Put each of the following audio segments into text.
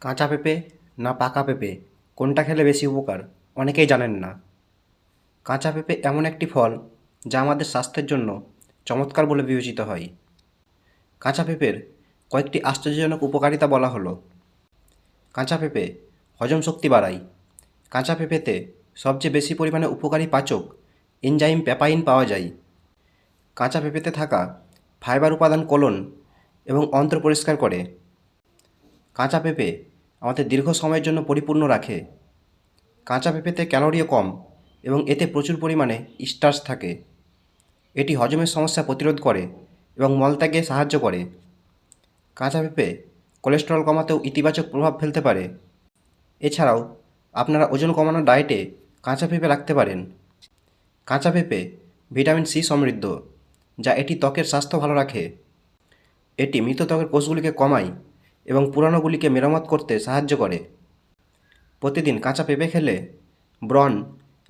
কাঁচা পেঁপে না পাকা পেঁপে? কোনটা খেলে বেশি উপকার? অনেকেই জানেন না। কাঁচা পেঁপে এমন একটি ফল যা আমাদের স্বাস্থ্যের জন্য চমৎকার বলে বিবেচিত হয়। কাঁচা পেঁপের কয়েকটি আশ্চর্যজনক উপকারিতা বলা হলো। কাঁচা পেঁপে হজম শক্তি বাড়ায়। কাঁচা পেঁপেতে সবচেয়ে বেশি পরিমাণে উপকারী পাচক এনজাইম প্যাপাইন পাওয়া যায়। কাঁচা পেঁপেতে থাকা ফাইবার উপাদান কোলন এবং অন্ত্র পরিষ্কার করে। কাঁচা পেঁপে আমাদের দীর্ঘ সময়ের জন্য পরিপূর্ণ রাখে। কাঁচা পেঁপেতে ক্যালোরিও কম এবং এতে প্রচুর পরিমাণে স্টার্চ থাকে। এটি হজমের সমস্যা প্রতিরোধ করে এবং মলত্যাগে সাহায্য করে। কাঁচা পেঁপে কোলেস্টেরল কমাতেও ইতিবাচক প্রভাব ফেলতে পারে। এছাড়াও, আপনারা ওজন কমানোর ডায়েটে কাঁচা পেঁপে রাখতে পারেন। কাঁচা পেঁপে ভিটামিন সি সমৃদ্ধ, যা এটি ত্বকের স্বাস্থ্য ভালো রাখে। এটি মৃত ত্বকের কোষগুলিকে কমায় এবং পুরানোগুলিকে মেরামত করতে সাহায্য করে। প্রতিদিন কাঁচা পেঁপে খেলে ব্রন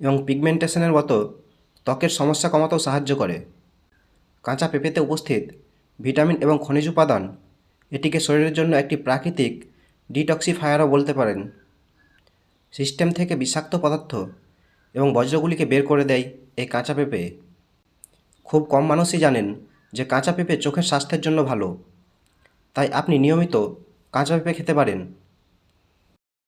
এবং পিগমেন্টেশনের মতো ত্বকের সমস্যা কমাতেও সাহায্য করে। কাঁচা পেঁপেতে উপস্থিত ভিটামিন এবং খনিজ উপাদান এটিকে শরীরের জন্য একটি প্রাকৃতিক ডিটক্সিফায়ারও বলতে পারেন। সিস্টেম থেকে বিষাক্ত পদার্থ এবং বজ্রগুলিকে বের করে দেয় এই কাঁচা পেঁপে। খুব কম মানুষই জানেন যে কাঁচা পেঁপে চোখের স্বাস্থ্যের জন্য ভালো, তাই আপনি নিয়মিত কাঁচা পেঁপে খেতে পারেন?